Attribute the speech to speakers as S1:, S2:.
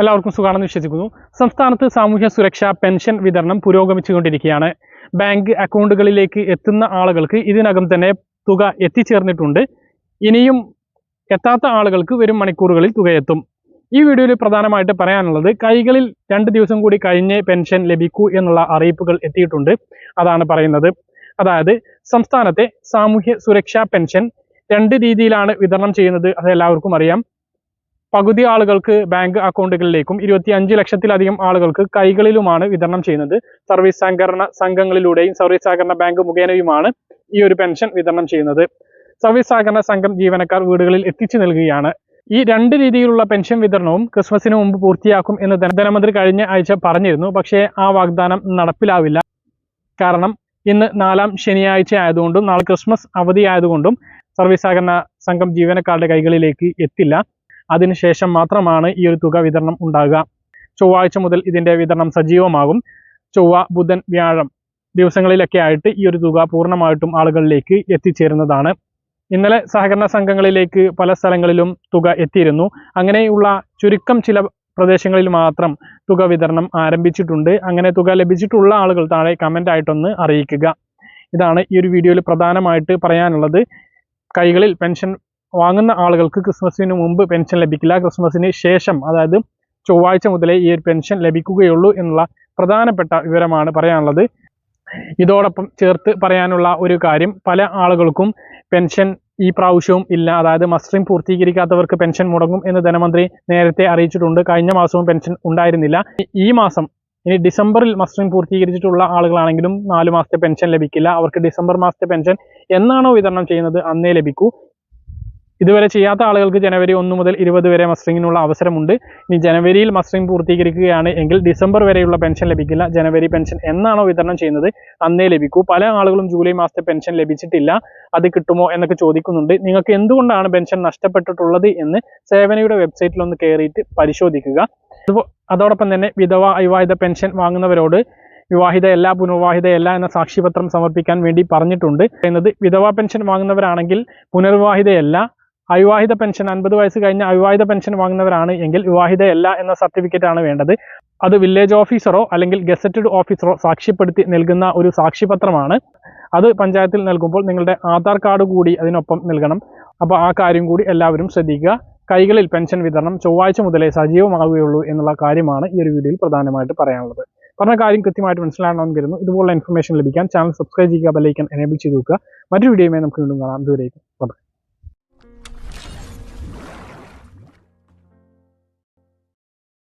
S1: എല്ലാവർക്കും സുഖമാണെന്ന് വിശ്വസിക്കുന്നു. സംസ്ഥാനത്ത് സാമൂഹ്യ സുരക്ഷാ പെൻഷൻ വിതരണം പുരോഗമിച്ചുകൊണ്ടിരിക്കുകയാണ്. ബാങ്ക് അക്കൗണ്ടുകളിലേക്ക് എത്തുന്ന ആളുകൾക്ക് ഇതിനകം തന്നെ തുക എത്തിച്ചേർന്നിട്ടുണ്ട്. ഇനിയും എത്താത്ത ആളുകൾക്ക് വരും മണിക്കൂറുകളിൽ തുക എത്തും. ഈ വീഡിയോയിൽ പ്രധാനമായിട്ട് പറയാനുള്ളത് കൈകളിൽ രണ്ട് ദിവസം കൂടി കഴിഞ്ഞ് പെൻഷൻ ലഭിക്കൂ എന്നുള്ള അറിയിപ്പുകൾ എത്തിയിട്ടുണ്ട്. അതാണ് പറയുന്നത്. അതായത് സംസ്ഥാനത്തെ സാമൂഹ്യ സുരക്ഷാ പെൻഷൻ രണ്ട് രീതിയിലാണ് വിതരണം ചെയ്യുന്നത്. അത് എല്ലാവർക്കും അറിയാം. പകുതി ആളുകൾക്ക് ബാങ്ക് അക്കൗണ്ടുകളിലേക്കും ഇരുപത്തി അഞ്ച് ലക്ഷത്തിലധികം ആളുകൾക്ക് കൈകളിലുമാണ് വിതരണം ചെയ്യുന്നത്. സർവീസ് സഹകരണ സംഘങ്ങളിലൂടെയും സർവീസ് സഹകരണ ബാങ്ക് മുഖേനയുമാണ് ഈ ഒരു പെൻഷൻ വിതരണം ചെയ്യുന്നത്. സർവീസ് സഹകരണ സംഘം ജീവനക്കാർ വീടുകളിൽ എത്തിച്ചു നൽകുകയാണ്. ഈ രണ്ട് രീതിയിലുള്ള പെൻഷൻ വിതരണവും ക്രിസ്മസിന് മുമ്പ് പൂർത്തിയാക്കും എന്ന് ധനമന്ത്രി കഴിഞ്ഞ ആഴ്ച പറഞ്ഞിരുന്നു. പക്ഷേ ആ വാഗ്ദാനം നടപ്പിലാവില്ല. കാരണം ഇന്ന് നാലാം ശനിയാഴ്ച ആയതുകൊണ്ടും നാളെ ക്രിസ്മസ് അവധി ആയതുകൊണ്ടും സർവീസ് സഹകരണ സംഘം ജീവനക്കാരുടെ കൈകളിലേക്ക് എത്തില്ല. അതിനുശേഷം മാത്രമാണ് ഈ ഒരു തുക വിതരണം ഉണ്ടാകുക. ചൊവ്വാഴ്ച മുതൽ ഇതിന്റെ വിതരണം സജീവമാകും. ചൊവ്വ ബുധൻ വ്യാഴം ദിവസങ്ങളിലൊക്കെ ആയിട്ട് ഈ ഒരു തുക പൂർണമായിട്ടും ആളുകളിലേക്ക് എത്തിച്ചേരുന്നതാണ്. ഇന്നലെ സഹകരണ സംഘങ്ങളിലേക്ക് പല സ്ഥലങ്ങളിലും തുക എത്തിയിരുന്നു. അങ്ങനെയുള്ള ചുരുക്കം ചില പ്രദേശങ്ങളിൽ മാത്രം തുക വിതരണം ആരംഭിച്ചിട്ടുണ്ട്. അങ്ങനെ തുക ലഭിച്ചിട്ടുള്ള ആളുകൾ താഴെ കമന്റ് ആയിട്ടൊന്ന് അറിയിക്കുക. ഇതാണ് ഈ ഒരു വീഡിയോയിൽ പ്രധാനമായിട്ട് പറയാനുള്ളത്. കൈകളിൽ പെൻഷൻ വാങ്ങുന്ന ആളുകൾക്ക് ക്രിസ്മസിന് മുമ്പ് പെൻഷൻ ലഭിക്കില്ല. ക്രിസ്മസിന് ശേഷം അതായത് ചൊവ്വാഴ്ച മുതലേ ഈ ഒരു പെൻഷൻ ലഭിക്കുകയുള്ളൂ എന്നുള്ള പ്രധാനപ്പെട്ട വിവരമാണ് പറയാനുള്ളത്. ഇതോടൊപ്പം ചേർത്ത് പറയാനുള്ള ഒരു കാര്യം പല ആളുകൾക്കും പെൻഷൻ ഈ പ്രാവശ്യവും ഇല്ല. അതായത് മസ്റ്ററിംഗ് പൂർത്തീകരിക്കാത്തവർക്ക് പെൻഷൻ മുടങ്ങും എന്ന് ധനമന്ത്രി നേരത്തെ അറിയിച്ചിട്ടുണ്ട്. കഴിഞ്ഞ മാസവും പെൻഷൻ ഉണ്ടായിരുന്നില്ല. ഈ- മാസം ഇനി ഡിസംബറിൽ മസ്റ്ററിംഗ് പൂർത്തീകരിച്ചിട്ടുള്ള ആളുകളാണെങ്കിലും നാല് മാസത്തെ പെൻഷൻ ലഭിക്കില്ല. അവർക്ക് ഡിസംബർ മാസത്തെ പെൻഷൻ എന്നാണോ വിതരണം ചെയ്യുന്നത്? അന്നേ ലഭിക്കൂ. ഇതുവരെ ചെയ്യാത്ത ആളുകൾക്ക് ജനുവരി ഒന്ന് മുതൽ ഇരുപത് വരെ മസ്റ്ററിങ്ങിനുള്ള അവസരമുണ്ട്. ഇനി ജനുവരിയിൽ മസ്റ്ററിംഗ് പൂർത്തീകരിക്കുകയാണ് എങ്കിൽ ഡിസംബർ വരെയുള്ള പെൻഷൻ ലഭിക്കില്ല. ജനുവരി പെൻഷൻ എന്നാണോ വിതരണം ചെയ്യുന്നത്? അന്നേ ലഭിക്കൂ. പല ആളുകളും ജൂലൈ മാസത്തെ പെൻഷൻ ലഭിച്ചിട്ടില്ല. അത് കിട്ടുമോ എന്നൊക്കെ ചോദിക്കുന്നുണ്ട്. നിങ്ങൾക്ക് എന്തുകൊണ്ടാണ് പെൻഷൻ നഷ്ടപ്പെട്ടിട്ടുള്ളത് എന്ന് സേവനയുടെ വെബ്സൈറ്റിൽ ഒന്ന് കയറിയിട്ട് പരിശോധിക്കുക. അതോടൊപ്പം തന്നെ വിധവ അവിവാഹിത പെൻഷൻ വാങ്ങുന്നവരോട് വിവാഹിതയല്ല പുനർവിവാഹിതയല്ല എന്ന സാക്ഷിപത്രം സമർപ്പിക്കാൻ വേണ്ടി പറഞ്ഞിട്ടുണ്ട്. എന്നത് വിധവാ പെൻഷൻ വാങ്ങുന്നവരാണെങ്കിൽ പുനർവിവാഹിതയല്ല അവിവാഹിത പെൻഷൻ അൻപത് വയസ്സ് കഴിഞ്ഞ അവിവാഹിത പെൻഷൻ വാങ്ങുന്നവരാണ് എങ്കിൽ വിവാഹിതയല്ല എന്ന സർട്ടിഫിക്കറ്റ് ആണ് വേണ്ടത്. അത് വില്ലേജ് ഓഫീസറോ അല്ലെങ്കിൽ ഗസറ്റഡ് ഓഫീസറോ സാക്ഷ്യപ്പെടുത്തി നൽകുന്ന ഒരു സാക്ഷിപത്രമാണ്. അത് പഞ്ചായത്തിൽ നൽകുമ്പോൾ നിങ്ങളുടെ ആധാർ കാർഡ് കൂടി അതിനൊപ്പം നൽകണം. അപ്പോൾ ആ കാര്യം കൂടി എല്ലാവരും ശ്രദ്ധിക്കുക. കൈകളിൽ പെൻഷൻ വിതരണം ചൊവ്വാഴ്ച മുതലേ സജീവമാവുകയുള്ളൂ എന്നുള്ള കാര്യമാണ് ഈ ഒരു വീഡിയോയിൽ പ്രധാനമായിട്ട് പറയാനുള്ളത്. പറഞ്ഞ കാര്യം കൃത്യമായിട്ട് മനസ്സിലാണെന്ന് കരുതുന്നു. ഇതുപോലുള്ള ഇൻഫർമേഷൻ ലഭിക്കാൻ ചാനൽ സബ്സ്ക്രൈബ് ചെയ്യുക ബെല്ലൈക്കൻ എനേബിൾ ചെയ്ത് വെക്കുക. മറ്റൊരു വീഡിയോയുമായി നമുക്ക് വീണ്ടും കാണാം. ദൂരേക്ക്